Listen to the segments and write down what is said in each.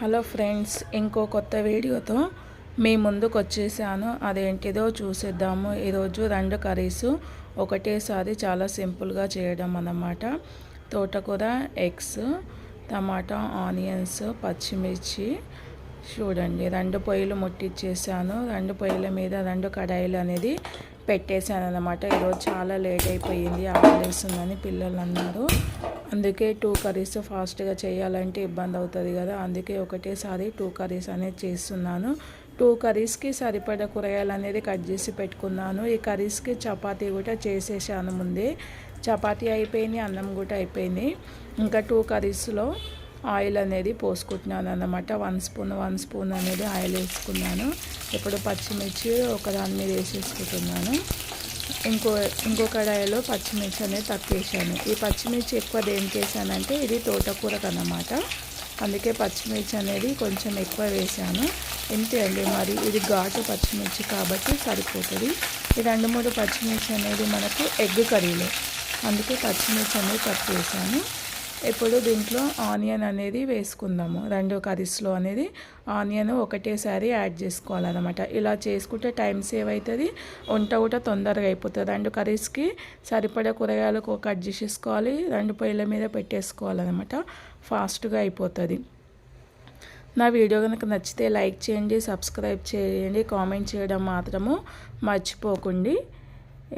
Hello friends ఇంకో కొత్త వీడియోతో మీ ముందుకు వచ్చేసాను. అదేంటిదో చూసేద్దాము. ఈరోజు రెండు కర్రీస్ ఒకటేసారి చాలా సింపుల్గా చేయడం అన్నమాట. తోటకూర ఎగ్స్ టమాటా ఆనియన్స్ పచ్చిమిర్చి. చూడండి రెండు పొయ్యిలు ముట్టించేసాను రెండు పొయ్యిల మీద రెండు కడాయిలు అనేది పెట్టేశాను అనమాట ఈరోజు చాలా లేట్ అయిపోయింది ఆకలేస్తుందని పిల్లలు అన్నారు. అందుకే టూ కర్రీస్ ఫాస్ట్గా చేయాలంటే ఇబ్బంది అవుతుంది కదా. అందుకే ఒకటేసారి టూ కర్రీస్ అనేది చేస్తున్నాను. టూ కర్రీస్కి సరిపడ కూరగాయలు అనేది కట్ చేసి పెట్టుకున్నాను. ఈ కర్రీస్కి చపాతీ కూడా చేసేసాను ముందే. చపాతీ అయిపోయింది అన్నం కూడా అయిపోయింది. ఇంకా టూ కర్రీస్లో ఆయిల్ అనేది పోసుకుంటున్నాను అన్నమాట. వన్ స్పూన్ వన్ స్పూన్ అనేది ఆయిల్ వేసుకున్నాను. ఇప్పుడు పచ్చిమిర్చి ఒకదాని మీద వేసేసుకుంటున్నాను. ఇంకో ఇంకో కడాయిలో పచ్చిమిర్చి అనేది తక్కువేసాను ఈ పచ్చిమిర్చి ఎక్కువ ఏం చేశానంటే ఇది తోటకూరకు అన్నమాట అందుకే పచ్చిమిర్చి అనేది కొంచెం ఎక్కువ వేసాను. ఇంతే అండి మరి ఇది ఘాటు పచ్చిమిర్చి కాబట్టి సరిపోతుంది. ఈ రెండు మూడు పచ్చిమిర్చి అనేది మనకు ఎగ్ కర్రీలో. అందుకే పచ్చిమిర్చి అనేది తక్కువ వేసాను ఇప్పుడు దీంట్లో ఆనియన్ అనేది వేసుకుందాము. రెండు కర్రీస్లో అనేది ఆనియన్ ఒకటేసారి యాడ్ చేసుకోవాలన్నమాట. ఇలా చేసుకుంటే టైం సేవ్ అవుతుంది. వంట కూడా తొందరగా అయిపోతుంది. రెండు కర్రీస్కి సరిపడే కూరగాయలు కట్ చేసేసుకోవాలి. రెండు పొయ్యిల మీద పెట్టేసుకోవాలన్నమాట. ఫాస్ట్గా అయిపోతుంది. నా వీడియో కనుక నచ్చితే లైక్ చేయండి సబ్స్క్రైబ్ చేయండి కామెంట్ చేయడం మాత్రము మర్చిపోకండి.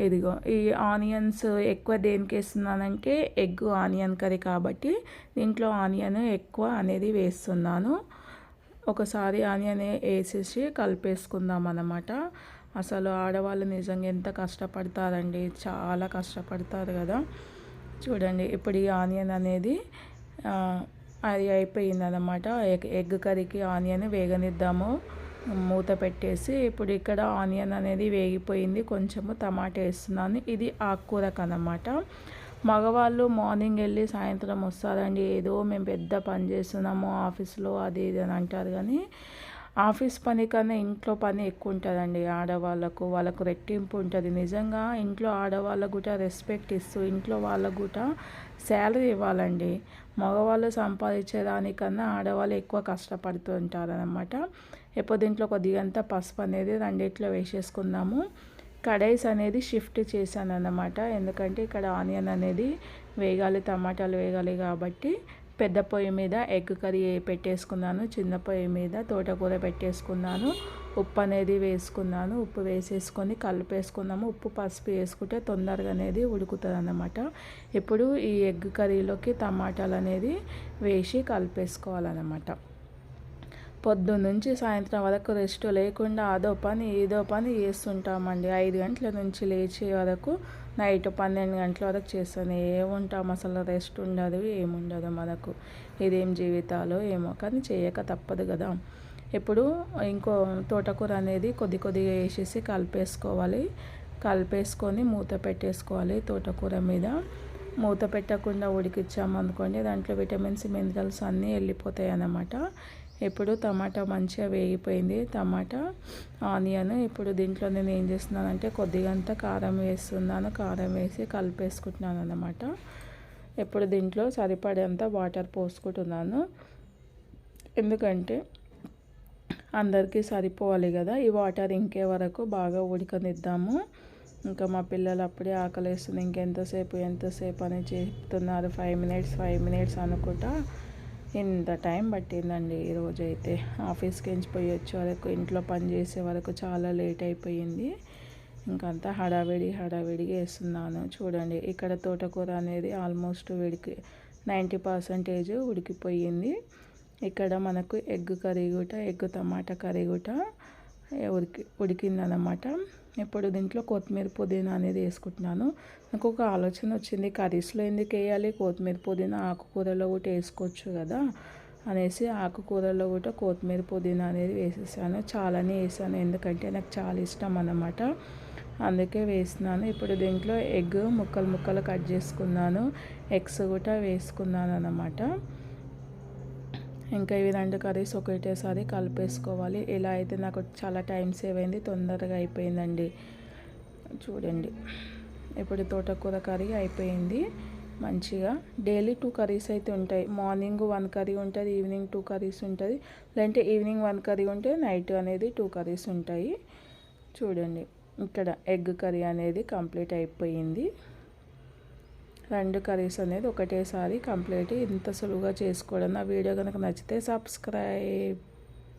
ఇదిగో ఈ ఆనియన్స్ ఎక్కువ దేనికి వేస్తున్నానంటే ఎగ్ ఆనియన్ కర్రీ కాబట్టి దీంట్లో ఆనియన్ ఎక్కువ అనేది వేస్తున్నాను. ఒకసారి ఆనియన్ వేసేసి కలిపేసుకుందాం అన్నమాట. అసలు ఆడవాళ్ళు నిజంగా ఎంత కష్టపడతారండి చాలా కష్టపడతారు కదా. చూడండి ఇప్పుడు ఈ ఆనియన్ అనేది అది అయిపోయింది అనమాట ఎగ్ కర్రీకి ఆనియన్ వేగనిద్దాము. మూత పెట్టేసి ఇప్పుడు ఇక్కడ ఆనియన్ అనేది వేగిపోయింది. కొంచెము టమాటా వేస్తున్నాను. ఇది ఆకుకూరకు అన్నమాట. మగవాళ్ళు మార్నింగ్ వెళ్ళి సాయంత్రం వస్తారండి. ఏదో మేము పెద్ద పని చేస్తున్నాము ఆఫీస్లో అది ఇది అని అంటారు కానీ ఆఫీస్ పని కన్నా ఇంట్లో పని ఎక్కువ ఉంటుందండి ఆడవాళ్ళకు వాళ్ళకు రెట్టింపు ఉంటుంది. నిజంగా ఇంట్లో ఆడవాళ్ళకు కూడా రెస్పెక్ట్ ఇస్తూ ఇంట్లో వాళ్ళకు కూడా శాలరీ ఇవ్వాలండి. మగవాళ్ళు సంపాదించేదానికన్నా ఆడవాళ్ళు ఎక్కువ కష్టపడుతూ ఉంటారనమాట ఎప్పుడు దీంట్లో కొద్దిగంత పసుపు అనేది రెండిట్లో వేసేసుకుందాము. కడైస్ అనేది షిఫ్ట్ చేశాను అన్నమాట ఎందుకంటే ఇక్కడ ఆనియన్ అనేది వేగాలి టమాటాలు వేగాలి కాబట్టి పెద్ద పొయ్యి మీద ఎగ్ కర్రీ పెట్టేసుకున్నాను చిన్న పొయ్యి మీద తోటకూర పెట్టేసుకున్నాను ఉప్పు అనేది వేసుకున్నాను ఉప్పు వేసేసుకొని కలిపేసుకున్నాము. ఉప్పు పసుపు వేసుకుంటే తొందరగా అనేది ఉడుకుతుంది అన్నమాట ఇప్పుడు ఈ ఎగ్ కర్రీలోకి టమాటాలు అనేది వేసి కలిపేసుకోవాలన్నమాట. పొద్దున్నుంచి సాయంత్రం వరకు రెస్ట్ లేకుండా అదో పని ఏదో పని చేస్తుంటామండి. ఐదు గంటల నుంచి లేచే వరకు నైట్ పన్నెండు గంటల వరకు చేస్తాను ఏముంటాం అసలు రెస్ట్ ఉండదు ఏముండదు మనకు. ఇదేం జీవితాలు ఏమో కానీ చేయక తప్పదు కదా. ఇప్పుడు ఇంకో తోటకూర అనేది కొద్ది కొద్దిగా వేసేసి కలిపేసుకోవాలి. కలిపేసుకొని మూత పెట్టేసుకోవాలి తోటకూర మీద. మూత పెట్టకుండా ఉడికిచ్చామనుకోండి దాంట్లో విటమిన్స్ మినరల్స్ అన్నీ వెళ్ళిపోతాయి అన్నమాట ఇప్పుడు టమాటా మంచిగా వేగిపోయింది. టమాటా ఆనియన్ ఇప్పుడు దీంట్లో నేను ఏం చేస్తున్నానంటే కొద్దిగంత కారం వేస్తున్నాను. కారం వేసి కలిపేసుకుంటున్నాను అన్నమాట. ఇప్పుడు దీంట్లో సరిపడేంత వాటర్ పోసుకుంటున్నాను. ఎందుకంటే అందరికీ సరిపోవాలి కదా. ఈ వాటర్ ఇంకే వరకు బాగా ఉడకనిద్దాము. ఇంకా మా పిల్లలు అప్పుడే ఆకలిస్తుంది. ఇంకెంతసేపు ఎంతసేపు అని చెప్తున్నారు. ఫైవ్ మినిట్స్ ఫైవ్ మినిట్స్ అనుకుంటా ఇంత టైం పట్టిందండి. ఈరోజు అయితే ఆఫీస్కి ఎంచిపోయి వచ్చే వరకు ఇంట్లో పని చేసే వరకు చాలా లేట్ అయిపోయింది. ఇంకంతా హడావిడి హడావిడిగా వేస్తున్నాను చూడండి ఇక్కడ తోటకూర అనేది ఆల్మోస్ట్ ఉడికి నైంటీ పర్సంటేజ్ ఉడికిపోయింది. ఇక్కడ మనకు ఎగ్ కర్రీ గుట ఎగ్ టమాటా కర్రీ గుట ఉడికి ఉడికిందనమాట. ఇప్పుడు దీంట్లో కొత్తిమీర పుదీనా అనేది వేసుకుంటున్నాను. నాకు ఒక ఆలోచన వచ్చింది కర్రీస్లో ఎందుకు వేయాలి? కొత్తిమీర పుదీనా ఆకుకూరలో కూడా వేసుకోవచ్చు కదా అనేసి ఆకుకూరలో కూడా కొత్తిమీర పుదీనా అనేది వేసేసాను. చాలానే వేసాను ఎందుకంటే నాకు చాలా ఇష్టం అన్నమాట. అందుకే వేసినాను. ఇప్పుడు దీంట్లో ఎగ్ ముక్కలు ముక్కలు కట్ చేసుకున్నాను. ఎగ్స్ కూడా వేసుకున్నాను అన్నమాట. ఇంకా ఇవి రెండు కర్రీస్ ఒకటేసారి కలిపేసుకోవాలి. ఇలా అయితే నాకు చాలా టైం సేవ్ అయింది తొందరగా అయిపోయిందండి. చూడండి ఇప్పుడు తోటకూర కర్రీ అయిపోయింది. మంచిగా డైలీ టూ కర్రీస్ అయితే ఉంటాయి. మార్నింగ్ వన్ కర్రీ ఉంటుంది ఈవినింగ్ టూ కర్రీస్ ఉంటుంది. లేదంటే ఈవినింగ్ వన్ కర్రీ ఉంటే నైట్ అనేది టూ కర్రీస్ ఉంటాయి. చూడండి ఇక్కడ ఎగ్ కర్రీ అనేది కంప్లీట్ అయిపోయింది. రెండు కర్రీస్ అనేది ఒకటేసారి కంప్లీట్ ఇంత సులువుగా చేసుకోవడం నా వీడియో కనుక నచ్చితే సబ్స్క్రైబ్